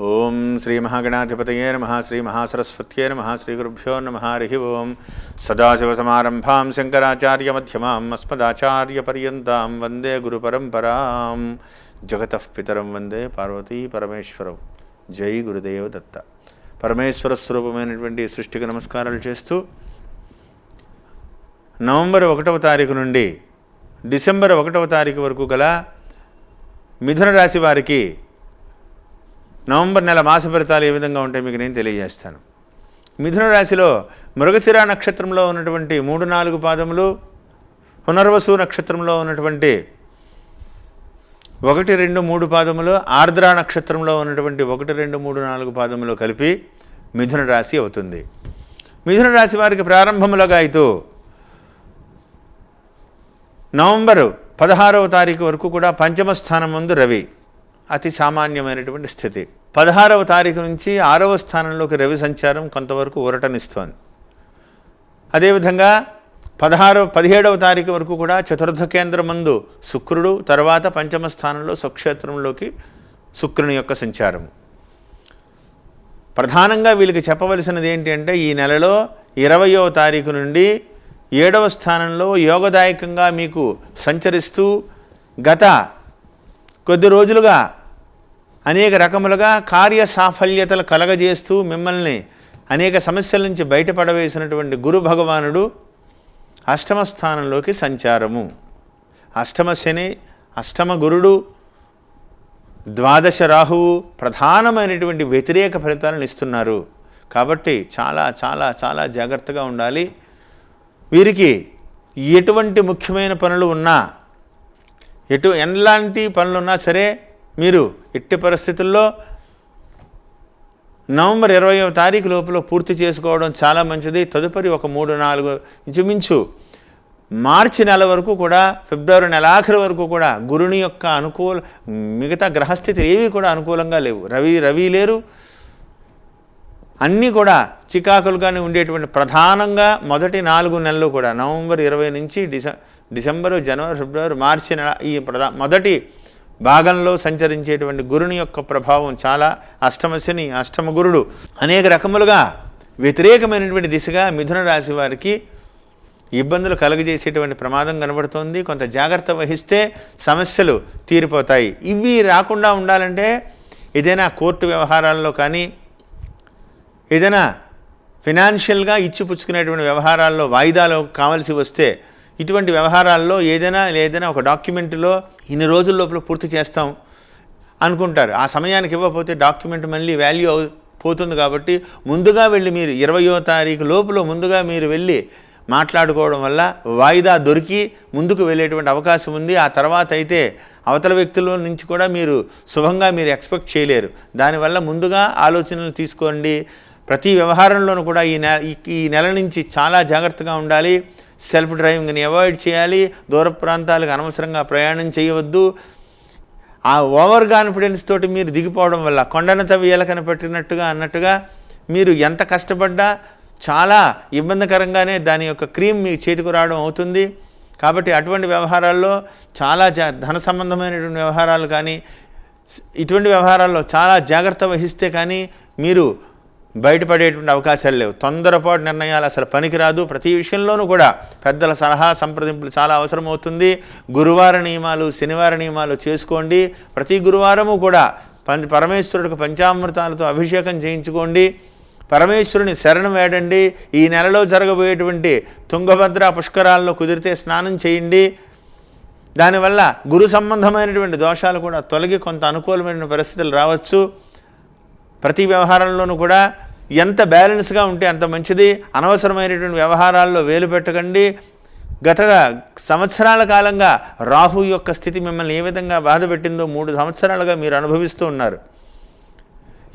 ఓం శ్రీ మహాగణాధిపతయే నమ శ్రీ మహాసరస్వత్యే నమ శ్రీ గురుభ్యో నమ హరి ఓం. సదాశివసమారంభాం శంకరాచార్యమ్యమాం అస్మదాచార్యపర్యంతం వందే గురు పరంపరాం. జగత పితరం వందే పార్వతీ పరమేశ్వరం. జై గురుదేవ దత్త. పరమేశ్వర స్వరూపమైనటువంటి సృష్టికి నమస్కారాలు చేస్తూ నవంబర్ ఒకటవ తారీఖు నుండి డిసెంబర్ ఒకటవ తారీఖు వరకు గల మిథున రాశి వారికి నవంబర్ నెల మాస ఫలితాలు ఏ విధంగా ఉంటాయి మీకు నేను తెలియజేస్తాను. మిథున రాశిలో మృగశిర నక్షత్రంలో ఉన్నటువంటి మూడు నాలుగు పాదములు పునర్వసు నక్షత్రంలో ఉన్నటువంటి ఒకటి రెండు మూడు పాదములు ఆర్ద్ర నక్షత్రంలో ఉన్నటువంటి ఒకటి రెండు మూడు నాలుగు పాదములు కలిపి మిథున రాశి అవుతుంది. మిథున రాశి వారికి ప్రారంభములుగా అయితే నవంబరు పదహారవ తారీఖు వరకు కూడా పంచమ స్థానం ముందు రవి. అతి సామాన్యమైనటువంటి స్థితి. పదహారవ తారీఖు నుంచి ఆరవ స్థానంలోకి రవి సంచారం కొంతవరకు ఊరటనిస్తోంది. అదేవిధంగా పదహారవ పదిహేడవ తారీఖు వరకు కూడా చతుర్థ కేంద్రం ముందు శుక్రుడు తర్వాత పంచమ స్థానంలో స్వక్షేత్రంలోకి శుక్రుని యొక్క సంచారం. ప్రధానంగా వీళ్ళకి చెప్పవలసినది ఏంటి అంటే ఈ నెలలో ఇరవయో తారీఖు నుండి ఏడవ స్థానంలో యోగదాయకంగా మీకు సంచరిస్తూ గత కొద్ది రోజులుగా అనేక రకములుగా కార్య సాఫల్యతలు కలగజేస్తూ మిమ్మల్ని అనేక సమస్యల నుంచి బయటపడవేసినటువంటి గురు భగవానుడు అష్టమ స్థానంలోకి సంచారము. అష్టమ శని అష్టమ గురుడు ద్వాదశ రాహువు ప్రధానమైనటువంటి వ్యతిరేక ఫలితాలను ఇస్తున్నారు. కాబట్టి చాలా చాలా చాలా జాగ్రత్తగా ఉండాలి. వీరికి ఎటువంటి ముఖ్యమైన పనులు ఉన్నా ఎటు ఎలాంటి పనులున్నా సరే మీరు ఎట్టి పరిస్థితుల్లో నవంబర్ ఇరవయవ తారీఖు లోపల పూర్తి చేసుకోవడం చాలా మంచిది. తదుపరి ఒక మూడు నాలుగు ఇంచుమించు మార్చి నెల వరకు కూడా ఫిబ్రవరి నెలాఖరు వరకు కూడా గురుని యొక్క అనుకూల మిగతా గ్రహస్థితులు ఏవి కూడా అనుకూలంగా లేవు. రవి రవి లేరు. అన్నీ కూడా చికాకులుగానే ఉండేటువంటి ప్రధానంగా మొదటి నాలుగు నెలలు కూడా నవంబర్ ఇరవై నుంచి డిసె డిసెంబరు జనవరి ఫిబ్రవరి మార్చి నెల ఈ ప్రధా మొదటి భాగంలో సంచరించేటువంటి గురుని యొక్క ప్రభావం చాలా అష్టమశని అష్టమ గురుడు. అనేక రకములుగా వ్యతిరేకమైనటువంటి దిశగా మిథున రాశి వారికి ఇబ్బందులు కలుగజేసేటువంటి ప్రమాదం కనబడుతుంది. కొంత జాగ్రత్త వహిస్తే సమస్యలు తీరిపోతాయి. ఇవి రాకుండా ఉండాలంటే ఏదైనా కోర్టు వ్యవహారాల్లో కానీ ఏదైనా ఫినాన్షియల్గా ఇచ్చిపుచ్చుకునేటువంటి వ్యవహారాల్లో వాయిదాలు కావాల్సి వస్తే ఇటువంటి వ్యవహారాల్లో ఏదైనా ఏదైనా ఒక డాక్యుమెంట్లో ఇన్ని రోజుల లోపల పూర్తి చేస్తాం అనుకుంటారు. ఆ సమయానికి ఇవ్వకపోతే డాక్యుమెంట్ మళ్ళీ వాల్యూ అవు పోతుంది కాబట్టి ముందుగా వెళ్ళి మీరు ఇరవయో తారీఖు లోపల ముందుగా మీరు వెళ్ళి మాట్లాడుకోవడం వల్ల వాయిదా దొరికి ముందుకు వెళ్ళేటువంటి అవకాశం ఉంది. ఆ తర్వాత అయితే అవతల వ్యక్తుల నుంచి కూడా మీరు శుభంగా మీరు ఎక్స్పెక్ట్ చేయలేరు. దానివల్ల ముందుగా ఆలోచనలు తీసుకోండి. ప్రతి వ్యవహారంలోనూ కూడా ఈ నెల ఈ నెల నుంచి చాలా జాగ్రత్తగా ఉండాలి. సెల్ఫ్ డ్రైవింగ్ని అవాయిడ్ చేయాలి. దూర ప్రాంతాలకు అనవసరంగా ప్రయాణం చేయవద్దు. ఆ ఓవర్ కాన్ఫిడెన్స్ తోటి మీరు దిగిపోవడం వల్ల కొండన తవ్వి ఎలకన పెట్టినట్టుగా అన్నట్టుగా మీరు ఎంత కష్టపడ్డా చాలా ఇబ్బందికరంగానే దాని యొక్క క్రీమ్ మీ చేతికి రావడం అవుతుంది. కాబట్టి అటువంటి వ్యవహారాల్లో చాలా జా ధన సంబంధమైనటువంటి వ్యవహారాలు కానీ ఇటువంటి వ్యవహారాల్లో చాలా జాగ్రత్త వహిస్తే కానీ మీరు బయటపడేటువంటి అవకాశాలు లేవు. తొందరపాటు నిర్ణయాలు అసలు పనికిరాదు. ప్రతి విషయంలోనూ కూడా పెద్దల సలహా సంప్రదింపులు చాలా అవసరమవుతుంది. గురువార నియమాలు శనివార నియమాలు చేసుకోండి. ప్రతి గురువారము కూడా పం పరమేశ్వరుడికి పంచామృతాలతో అభిషేకం చేయించుకోండి. పరమేశ్వరుని శరణం వేడండి ఈ నెలలో జరగబోయేటువంటి తుంగభద్ర పుష్కరాల్లో కుదిరితే స్నానం చేయండి. దానివల్ల గురు సంబంధమైనటువంటి దోషాలు కూడా తొలగి కొంత అనుకూలమైన పరిస్థితులు రావచ్చు. ప్రతి వ్యవహారంలోనూ కూడా ఎంత బ్యాలెన్స్గా ఉంటే అంత మంచిది. అనవసరమైనటువంటి వ్యవహారాల్లో వేలు పెట్టకండి. గత సంవత్సరాల కాలంగా రాహు యొక్క స్థితి మిమ్మల్ని ఏ విధంగా బాధపెట్టిందో మూడు సంవత్సరాలుగా మీరు అనుభవిస్తూ ఉన్నారు.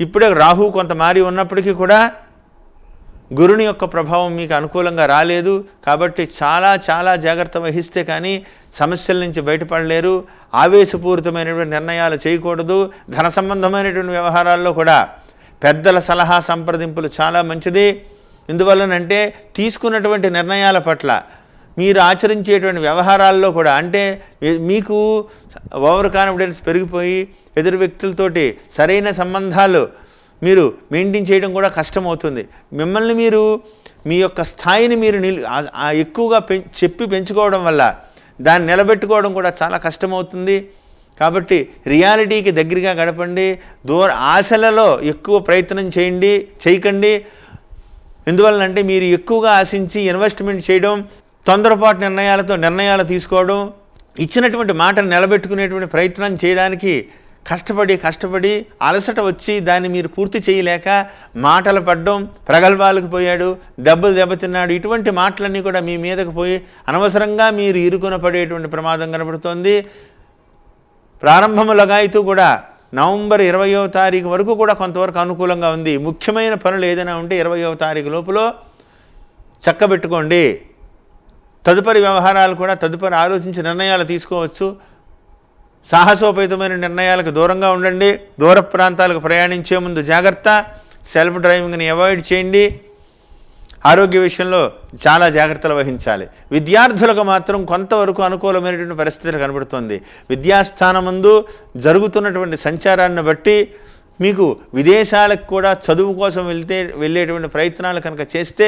ఇప్పుడే రాహు కొంత మారి ఉన్నప్పటికీ కూడా గురుని యొక్క ప్రభావం మీకు అనుకూలంగా రాలేదు. కాబట్టి చాలా చాలా జాగ్రత్త వహిస్తే కానీ సమస్యల నుంచి బయటపడలేరు. ఆవేశపూరితమైనటువంటి నిర్ణయాలు చేయకూడదు. ధన సంబంధమైనటువంటి వ్యవహారాల్లో కూడా పెద్దల సలహా సంప్రదింపులు చాలా మంచిది. ఎందువల్లనంటే తీసుకున్నటువంటి నిర్ణయాల పట్ల మీరు ఆచరించేటువంటి వ్యవహారాల్లో కూడా అంటే మీకు ఓవర్ కాన్ఫిడెన్స్ పెరిగిపోయి ఎదురు వ్యక్తులతోటి సరైన సంబంధాలు మీరు మెయింటైన్ చేయడం కూడా కష్టమవుతుంది. మిమ్మల్ని మీరు మీ యొక్క స్థాయిని మీరు నిల్ ఎక్కువగా పెం చెప్పి పెంచుకోవడం వల్ల దాన్ని నిలబెట్టుకోవడం కూడా చాలా కష్టమవుతుంది. కాబట్టి రియాలిటీకి దగ్గరగా గడపండి. దూర ఆశలలో ఎక్కువ ప్రయత్నం చేయండి చేయకండి. ఎందువల్లంటే మీరు ఎక్కువగా ఆశించి ఇన్వెస్ట్మెంట్ చేయడం తొందరపాటు నిర్ణయాలతో నిర్ణయాలు తీసుకోవడం ఇచ్చినటువంటి మాటను నిలబెట్టుకునేటువంటి ప్రయత్నం చేయడానికి కష్టపడి కష్టపడి అలసట వచ్చి దాన్ని మీరు పూర్తి చేయలేక మాటలు పడడం ప్రగల్భాలకు పోయాడు దెబ్బలు దెబ్బతిన్నాడు ఇటువంటి మాటలన్నీ కూడా మీ మీదకు పోయి అనవసరంగా మీరు ఇరుకున పడేటువంటి ప్రమాదం కనబడుతోంది. ప్రారంభము లగాయితూ కూడా నవంబర్ ఇరవయో తారీఖు వరకు కూడా కొంతవరకు అనుకూలంగా ఉంది. ముఖ్యమైన పనులు ఏదైనా ఉంటే ఇరవయో తారీఖు లోపల చక్కబెట్టుకోండి. తదుపరి వ్యవహారాలు కూడా తదుపరి ఆలోచించి నిర్ణయాలు తీసుకోవచ్చు. సాహసోపేతమైన నిర్ణయాలకు దూరంగా ఉండండి. దూర ప్రాంతాలకు ప్రయాణించే ముందు జాగ్రత్త. సెల్ఫ్ డ్రైవింగ్ని అవాయిడ్ చేయండి. ఆరోగ్య విషయంలో చాలా జాగ్రత్తలు వహించాలి. విద్యార్థులకు మాత్రం కొంతవరకు అనుకూలమైనటువంటి పరిస్థితులు కనబడుతుంది. విద్యాస్థానమందు జరుగుతున్నటువంటి సంచారాన్ని బట్టి మీకు విదేశాలకు కూడా చదువు కోసం వెళ్తే వెళ్ళేటువంటి ప్రయత్నాలు కనుక చేస్తే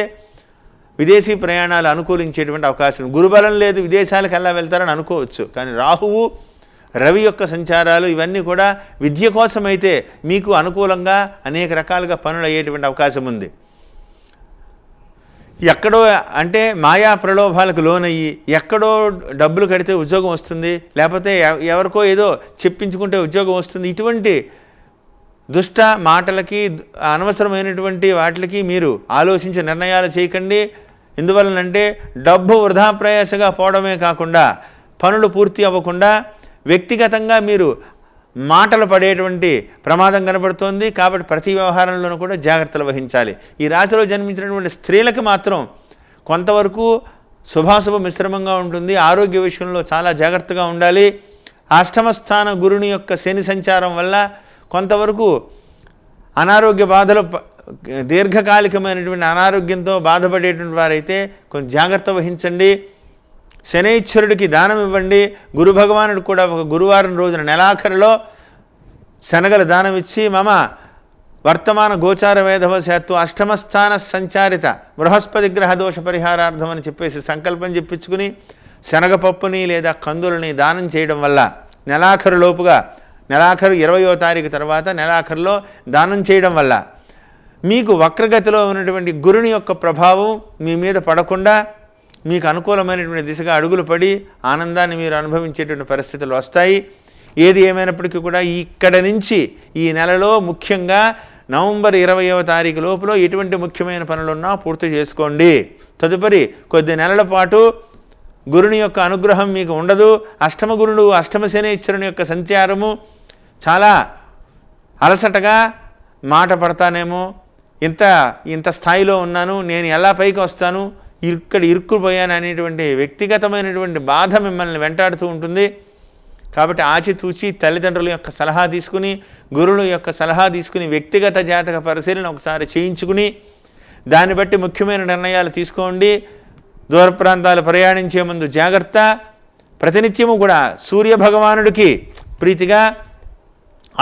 విదేశీ ప్రయాణాలు అనుకూలించేటువంటి అవకాశం. గురుబలం లేదు విదేశాలకు ఎలా వెళ్తారని అనుకోవచ్చు. కానీ రాహువు రవి యొక్క సంచారాలు ఇవన్నీ కూడా విద్య కోసమైతే మీకు అనుకూలంగా అనేక రకాలుగా పనులు అయ్యేటువంటి అవకాశం ఉంది ఎక్కడో అంటే మాయా ప్రలోభాలకు లోనయ్యి ఎక్కడో డబ్బులు కడితే ఉద్యోగం వస్తుంది లేకపోతే ఎవరికో ఏదో చెప్పించుకుంటే ఉద్యోగం వస్తుంది. ఇటువంటి దుష్ట మాటలకి అనవసరమైనటువంటి వాటికి మీరు ఆలోచించే నిర్ణయాలు చేయకండి. ఎందువలనంటే డబ్బు వృధా ప్రయాసగా పోవడమే కాకుండా పనులు పూర్తి అవ్వకుండా వ్యక్తిగతంగా మీరు మాటలు పడేటువంటి ప్రమాదం కనబడుతోంది కాబట్టి ప్రతి వ్యవహారంలోనూ కూడా జాగ్రత్తలు వహించాలి. ఈ రాశిలో జన్మించినటువంటి స్త్రీలకు మాత్రం కొంతవరకు శుభాశుభ మిశ్రమంగా ఉంటుంది. ఆరోగ్య విషయంలో చాలా జాగ్రత్తగా ఉండాలి. అష్టమ స్థాన గురుని యొక్క శని సంచారం వల్ల కొంతవరకు అనారోగ్య బాధలు ప- దీర్ఘకాలికమైనటువంటి అనారోగ్యంతో బాధపడేటువంటి వారైతే కొంచెం జాగ్రత్త వహించండి. శనైశ్వరుడికి దానం ఇవ్వండి. గురు భగవానుడు కూడా ఒక గురువారం రోజున నెలాఖరులో శనగల దానం ఇచ్చి మమ వర్తమాన గోచార వేధవశాత్తు అష్టమస్థాన సంచారిత బృహస్పతి గ్రహ దోష పరిహారార్థం అని చెప్పేసి సంకల్పం చెప్పించుకుని శనగపప్పుని లేదా కందులని దానం చేయడం వల్ల నెలాఖరు లోపుగా నెలాఖరు ఇరవయో తారీఖు తర్వాత నెలాఖరులో దానం చేయడం వల్ల మీకు వక్రగతిలో ఉన్నటువంటి గురుని యొక్క ప్రభావం మీ మీద పడకుండా మీకు అనుకూలమైనటువంటి దిశగా అడుగులు పడి ఆనందాన్ని మీరు అనుభవించేటువంటి పరిస్థితులు వస్తాయి. ఏది ఏమైనప్పటికీ కూడా ఇక్కడ నుంచి ఈ నెలలో ముఖ్యంగా నవంబర్ ఇరవయవ తారీఖు లోపల ఎటువంటి ముఖ్యమైన పనులున్నా పూర్తి చేసుకోండి. తదుపరి కొద్ది నెలల పాటు గురుని యొక్క అనుగ్రహం మీకు ఉండదు. అష్టమ గురుడు అష్టమ శనేశ్వరుని యొక్క సంచారము చాలా అలసటగా మాట పడతానేమో. ఇంత ఇంత స్థాయిలో ఉన్నాను నేను ఎలా పైకి వస్తాను? ఇక్కడ ఇరుక్కుపోయాను అనేటువంటి వ్యక్తిగతమైనటువంటి బాధ మిమ్మల్ని వెంటాడుతూ ఉంటుంది. కాబట్టి ఆచితూచి తల్లిదండ్రుల యొక్క సలహా తీసుకుని గురువుల యొక్క సలహా తీసుకుని వ్యక్తిగత జాతక పరిశీలన ఒకసారి చేయించుకుని దాన్ని బట్టి ముఖ్యమైన నిర్ణయాలు తీసుకోండి. దూర ప్రాంతాలు ప్రయాణించే ముందు జాగ్రత్త. ప్రతినిత్యము కూడా సూర్య భగవానుడికి ప్రీతిగా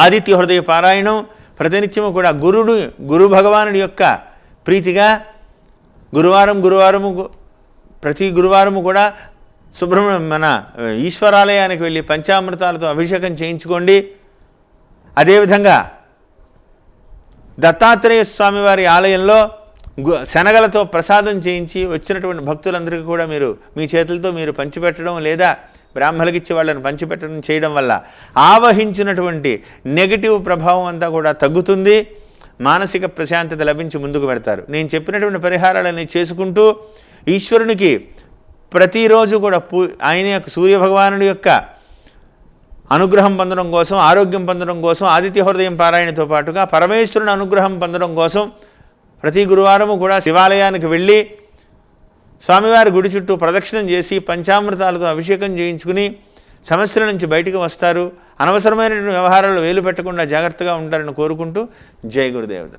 ఆదిత్య హృదయ పారాయణం. ప్రతినిత్యము కూడా గురుడు గురు భగవానుడి యొక్క ప్రీతిగా గురువారం గురువారము గు- ప్రతి గురువారము కూడా సుబ్రహ్మణ్యం మన ఈశ్వరాలయానికి వెళ్ళి పంచామృతాలతో అభిషేకం చేయించుకోండి. అదేవిధంగా దత్తాత్రేయ స్వామి వారి ఆలయంలో గు- శనగలతో ప్రసాదం చేయించి వచ్చినటువంటి భక్తులందరికీ కూడా మీరు మీ చేతులతో మీరు పంచిపెట్టడం లేదా బ్రాహ్మణులకిచ్చి వాళ్ళని పంచిపెట్టడం చేయడం వల్ల ఆవహించినటువంటి నెగిటివ్ ప్రభావం అంతా కూడా తగ్గుతుంది. మానసిక ప్రశాంతత లభించి ముందుకు పెడతారు. నేను చెప్పినటువంటి పరిహారాలన్నీ చేసుకుంటూ ఈశ్వరునికి ప్రతిరోజు కూడా పూ ఆయన యొక్క సూర్యభగవానుడి యొక్క అనుగ్రహం పొందడం కోసం ఆరోగ్యం పొందడం కోసం ఆదిత్య హృదయం పారాయణతో పాటుగా పరమేశ్వరుని అనుగ్రహం పొందడం కోసం ప్రతి గురువారము కూడా శివాలయానికి వెళ్ళి స్వామివారి గుడి చుట్టూ ప్రదక్షిణం చేసి పంచామృతాలతో అభిషేకం చేయించుకుని సమస్యల నుంచి బయటకు వస్తారు. అనవసరమైనటువంటి వ్యవహారాలు వేలు పెట్టకుండా జాగ్రత్తగా ఉంటారని కోరుకుంటూ జై గురుదేవత